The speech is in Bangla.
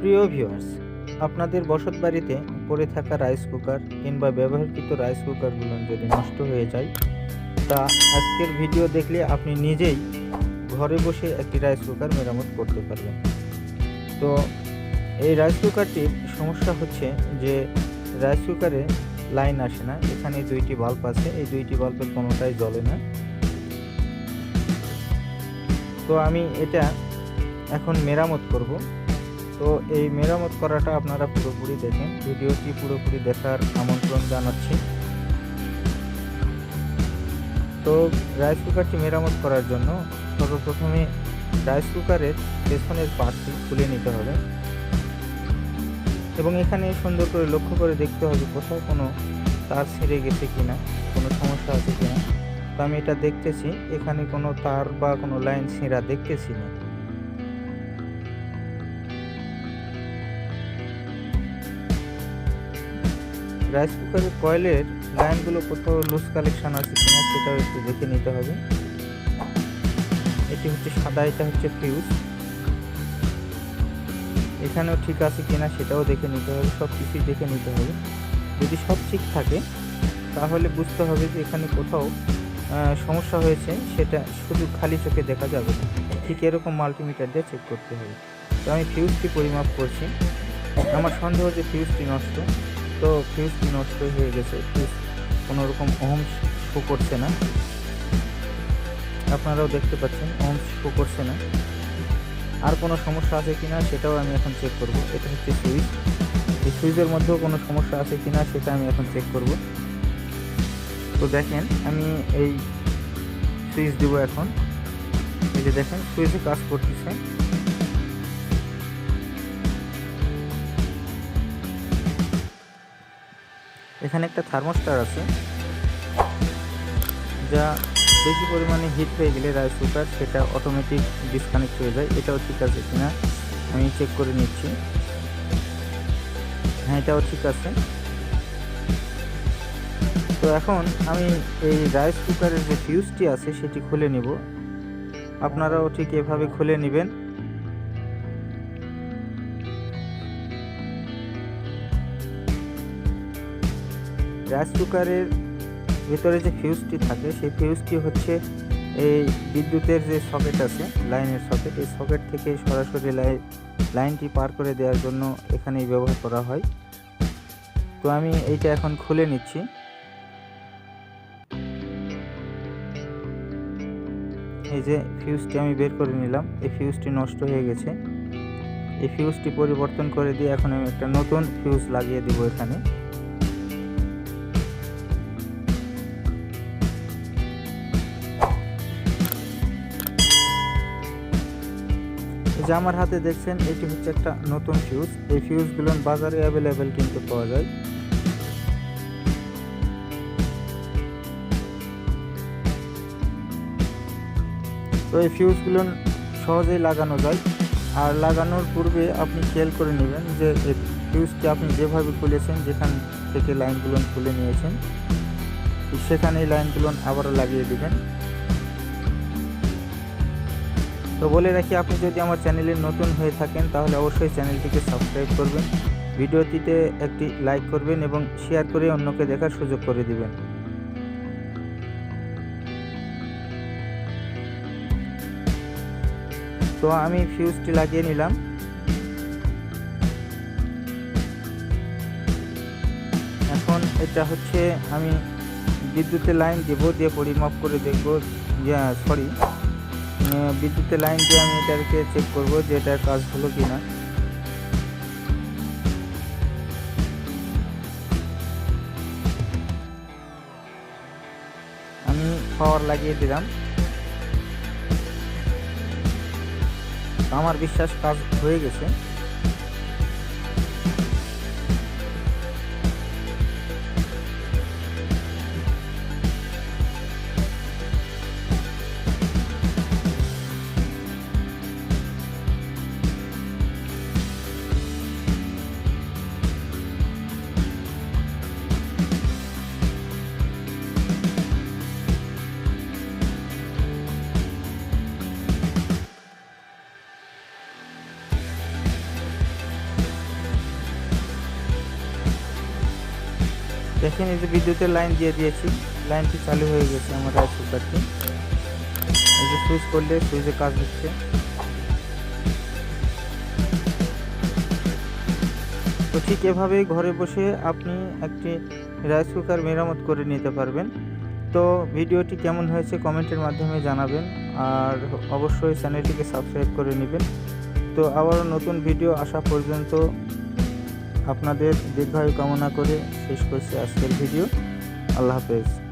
প্রিয় ভিউয়ার্স, আপনাদের বসত বাড়িতে পড়ে থাকা রাইস কুকার কিংবা ব্যবহৃত রাইস কুকারগুলো যদি নষ্ট হয়ে যায়, তা আজকের ভিডিও দেখলে আপনি নিজেই ঘরে বসে একটি রাইস কুকার মেরামত করতে পারবেন। তো এই রাইস কুকারটির সমস্যা হচ্ছে যে রাইস কুকারে লাইন আসে না, এখানে দুইটি বাল্ব আছে, এই দুইটি বাল্বের কোনোটাই জ্বলে না। তো আমি এটা এখন মেরামত করব। তো এই মেরামত করাটা আপনারা পুরোপুরি দেখেন। ভিডিওটি পুরোপুরি দেখার আমন্ত্রণ জানাচ্ছি। তো রাইস কুকারটি মেরামত করার জন্য সর্বপ্রথমে রাইস কুকারের পেছনের পার্টটি খুলে নিতে হবে। এবং এখানে সুন্দর করে লক্ষ্য করে দেখতে হবে কোথাও কোনো তার ছিঁড়ে গেছে কিনা, কোনো সমস্যা আছে কিনা। তো আমি এটা দেখতেছি, এখানে কোনো তার বা কোনো লাইন ছিঁড়া দেখতেছি না। রাইস কুকারের কয়েলের লাইনগুলো কোথাও লুজ কালেকশান আছে কিনা সেটাও একটু দেখে নিতে হবে। এটি হচ্ছে সাদা, এটা হচ্ছে ফিউজ এখানেও ঠিক আছে কিনা সেটাও দেখে নিতে হবে, সব কিছুই দেখে নিতে হবে। যদি সব ঠিক থাকে, তাহলে বুঝতে হবে যে এখানে কোথাও সমস্যা হয়েছে, সেটা শুধু খালি চোখে দেখা যাবে ঠিক এরকম মাল্টিমিটার দিয়ে চেক করতে হবে। তো আমি ফিউজটি পরিমাপ করছি। আমার সন্দেহ যে ফিউজটি নষ্ট। তো ফিউজটি নষ্ট হয়ে গেছে ফিউজ কোনো রকম ওহম শো করছে না। আপনারাও দেখতে পাচ্ছেন ওহম শো করছে না। আর কোনো সমস্যা আছে কিনা সেটাও আমি এখন চেক করব। এটা হচ্ছে সুইচ। এই সুইচের মধ্যেও কোনো সমস্যা আছে কিনা সেটা আমি এখন চেক করব। তো দেখেন, আমি এই সুইচ দেবো এখন। এই যে দেখেন, সুইচে কাজ করতেছে। এখানে একটা থার্মোস্টার আছে, যা বেশি পরিমাণে হিট হয়ে গেলে রাইস কুকার সেটা অটোমেটিক ডিসকানেক্ট হয়ে যায়। এটাও ঠিক আছে কিনা আমি চেক করে নিচ্ছি। হ্যাঁ এটাও ঠিক আছে। তো এখন আমি এই রাইস কুকারের যে ফিউজটি আছে সেটি খুলে নিব। আপনারাও ঠিক এভাবে খুলে নেবেন। রাইস কুকারের ভিতরে যে ফিউজটি থাকে, সেই ফিউজটি হচ্ছে এই বিদ্যুতের যে সকেট আছে লাইনের সকেট এই সকেট থেকে সরাসরি লাইন লাইনটি পার করে দেওয়ার জন্য এখানেই ব্যবহার করা হয়। তো আমি এইটা এখন খুলে নিচ্ছি। এই যে ফিউজটি আমি বের করে নিলাম, এই ফিউজটি নষ্ট হয়ে গেছে। এই ফিউজটি পরিবর্তন করে দিয়ে এখন আমি একটা নতুন ফিউজ লাগিয়ে দিব এখানে। যে আমার হাতে দেখছেন, এটি হচ্ছে একটা নতুন ফিউজ এই ফিউজগুলো বাজারে অ্যাভেলেবেল কিন্তু পাওয়া যায়। তো এই ফিউজগুলো সহজেই লাগানো যায়। আর লাগানোর পূর্বে আপনি খেয়াল করে নেবেন যে ফিউজটি আপনি যেভাবে খুলেছেন, যেখান থেকে লাইনগুলো খুলে নিয়েছেন, সেখানে এই লাইনগুলো আবারও লাগিয়ে দিবেন। তো বলে রাখি, আপনি যদি আমার চ্যানেলে নতুন হয়ে থাকেন, তাহলে অবশ্যই চ্যানেলটিকে সাবস্ক্রাইব করবেন। ভিডিওটিতে একটি লাইক করবেন এবং শেয়ার করে অন্যকে দেখার সুযোগ করে দিবেন। তো আমি ফিউজটি লাগিয়ে নিলাম। এখন এটা হচ্ছে, আমি বিদ্যুতের লাইন দেবো, দিয়ে পরিমাপ করে দেখব সরি বিদ্যুতের লাইন দিয়ে আমি এটাকে চেক করব যে এটার কাজ হলো কি না আমি পাওয়ার লাগিয়ে দিলাম। আমার বিশ্বাস কাজ হয়ে গেছে। দেখেন এই যে বিদ্যুতের লাইন দিয়ে দিয়েছি। লাইনটি চালু হয়ে গেছে আমার রাইস কুকারটি এই যে সুইচ করলে সুইচে কাজ হচ্ছে। তো ঠিক এভাবেই ঘরে বসে আপনি একটি রাইস কুকার মেরামত করে নিতে পারবেন। তো ভিডিওটি কেমন হয়েছে কমেন্টের মাধ্যমে জানাবেন। আর অবশ্যই চ্যানেলটিকে সাবস্ক্রাইব করে নেবেন। তো আবারও নতুন ভিডিও আসা পর্যন্ত আপনাদের দীর্ঘায়ু কামনা করে শেষ করছি আজকের ভিডিও। আল্লাহ হাফেজ।